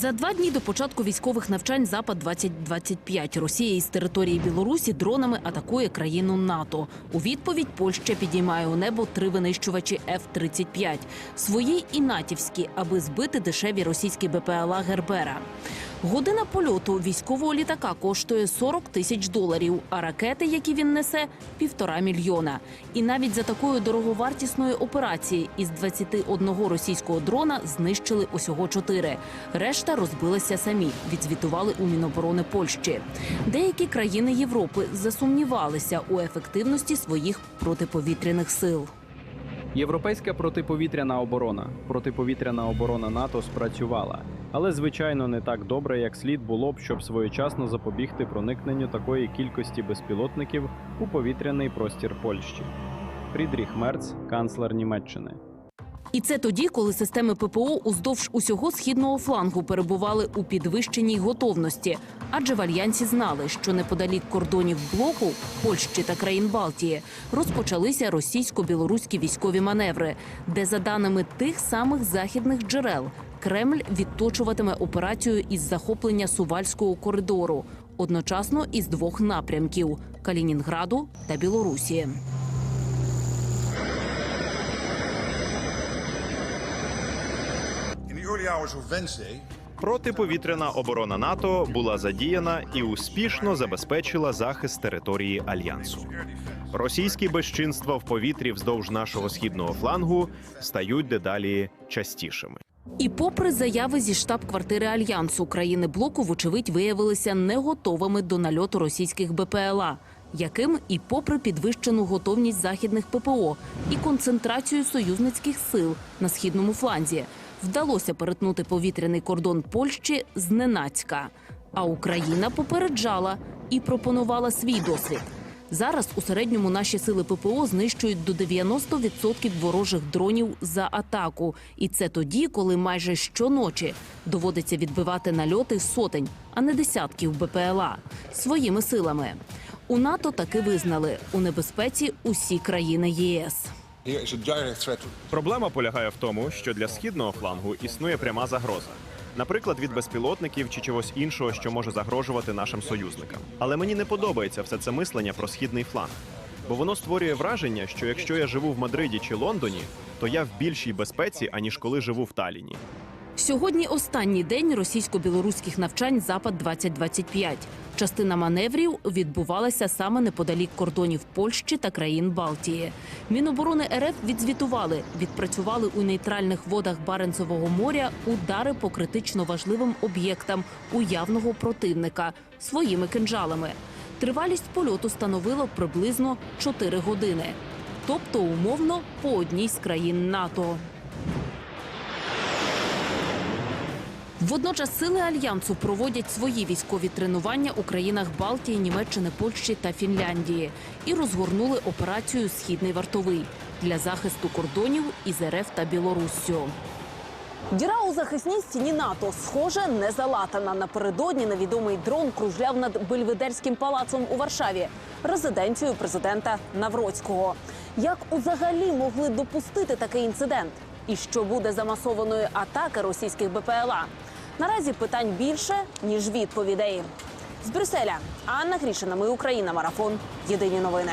За два дні до початку військових навчань Запад 2025 Росія із території Білорусі дронами атакує країну НАТО. У відповідь Польща підіймає у небо три винищувачі F-35 – свої і натівські, аби збити дешеві російські БПЛА Гербера. Година польоту військового літака коштує 40 тисяч доларів, а ракети, які він несе, півтора мільйона. І навіть за такою дороговартісною операції із 21 російського дрона знищили усього чотири. Решта розбилися самі, відзвітували у Міноборони Польщі. Деякі країни Європи засумнівалися у ефективності своїх протиповітряних сил. Європейська протиповітряна оборона, протиповітряна оборона НАТО спрацювала, але звичайно не так добре, як слід було б, щоб своєчасно запобігти проникненню такої кількості безпілотників у повітряний простір Польщі. Фрідріх Мерц, канцлер Німеччини. І це тоді, коли системи ППО уздовж усього східного флангу перебували у підвищеній готовності, адже в альянсі знали, що неподалік кордонів блоку Польщі та країн Балтії розпочалися російсько-білоруські військові маневри, де, за даними тих самих західних джерел, Кремль відточуватиме операцію із захоплення Сувальського коридору одночасно із двох напрямків Калінінграду та Білорусі. Протиповітряна оборона НАТО була задіяна і успішно забезпечила захист території альянсу. Російські безчинства в повітрі вздовж нашого східного флангу стають дедалі частішими. І попри заяви зі штаб-квартири альянсу, країни блоку, вочевидь, виявилися не готовими до нальоту російських БПЛА, яким і попри підвищену готовність західних ППО і концентрацію союзницьких сил на східному фланзі, вдалося перетнути повітряний кордон Польщі зненацька. А Україна попереджала і пропонувала свій досвід. Зараз у середньому наші сили ППО знищують до 90% ворожих дронів за атаку. І це тоді, коли майже щоночі доводиться відбивати нальоти сотень, а не десятків БПЛА своїми силами. У НАТО таки визнали у небезпеці усі країни ЄС. Проблема полягає в тому, що для східного флангу існує пряма загроза. Наприклад, від безпілотників чи чогось іншого, що може загрожувати нашим союзникам. Але мені не подобається все це мислення про східний фланг, бо воно створює враження, що якщо я живу в Мадриді чи Лондоні, то я в більшій безпеці, аніж коли живу в Таліні. Сьогодні останній день російсько-білоруських навчань Запад 2025 Частина маневрів відбувалася саме неподалік кордонів Польщі та країн Балтії. Міноборони РФ відзвітували, відпрацювали у нейтральних водах Баренцевого моря удари по критично важливим об'єктам уявного противника своїми кинджалами. Тривалість польоту становила приблизно 4 години, тобто умовно по одній з країн НАТО. Водночас сили альянсу проводять свої військові тренування у країнах Балтії, Німеччини, Польщі та Фінляндії і розгорнули операцію Східний вартовий для захисту кордонів із РФ та Білоруссю. Діра у захисній стіні НАТО схоже не залатана. Напередодні невідомий дрон кружляв над Бельведерським палацом у Варшаві, резиденцією президента Навроцького. Як узагалі могли допустити такий інцидент? І що буде за масованої атаки російських БПЛА? Наразі питань більше ніж відповідей. З Брюсселя Анна Грішина. Ми Україна. Марафон. Єдині новини.